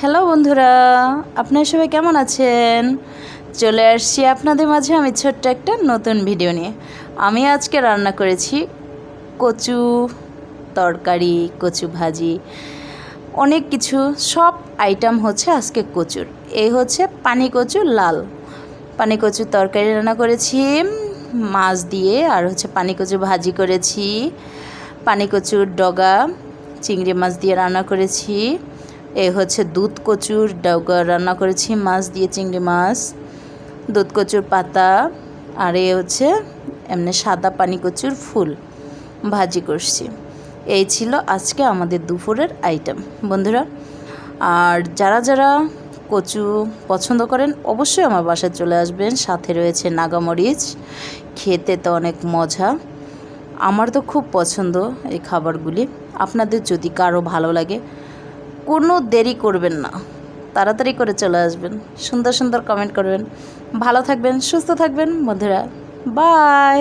Hello বন্ধুরা, আপনারা সবাই কেমন আছেন? চলে আসছি আপনাদের মাঝে আমি ছোট্ট একটা নতুন ভিডিও নিয়ে। আমি আজকে রান্না করেছি কচু তরকারি, কচু ভাজি, অনেক কিছু। সব আইটেম হচ্ছে আজকে কচুর। এই হচ্ছে পানি কচু লাল। পানি কচুর তরকারি রান্না করেছি, মাছ দিয়ে, আর হচ্ছে পানি কচু ভাজি করেছি। পানি কচুর ডগা, চিংড়ি মাছ দিয়ে রান্না করেছি। এ হচ্ছে দুধ কচুর রান্না করেছি, মাছ দিয়ে চিংড়ি মাছ, দুধ কচুর পাতা, আর এ হচ্ছে এমনি সাদা পানি কচুর ফুল ভাজি করছি। এই ছিল আজকে আমাদের দুপুরের আইটেম বন্ধুরা, আর যারা যারা কচু পছন্দ করেন, অবশ্যই আমার বাসায় চলে আসবেন। সাথে রয়েছে নাগামরিচ, খেতে তো অনেক মজা। আমার তো খুব পছন্দ এই খাবারগুলি। আপনাদের যদি কারও ভালো লাগে কোনো দেরি করবেন না। তাড়াতাড়ি করে চলে আসবেন। সুন্দর সুন্দর কমেন্ট করবেন। ভালো থাকবেন, সুস্থ থাকবেন, বন্ধুরা। বাই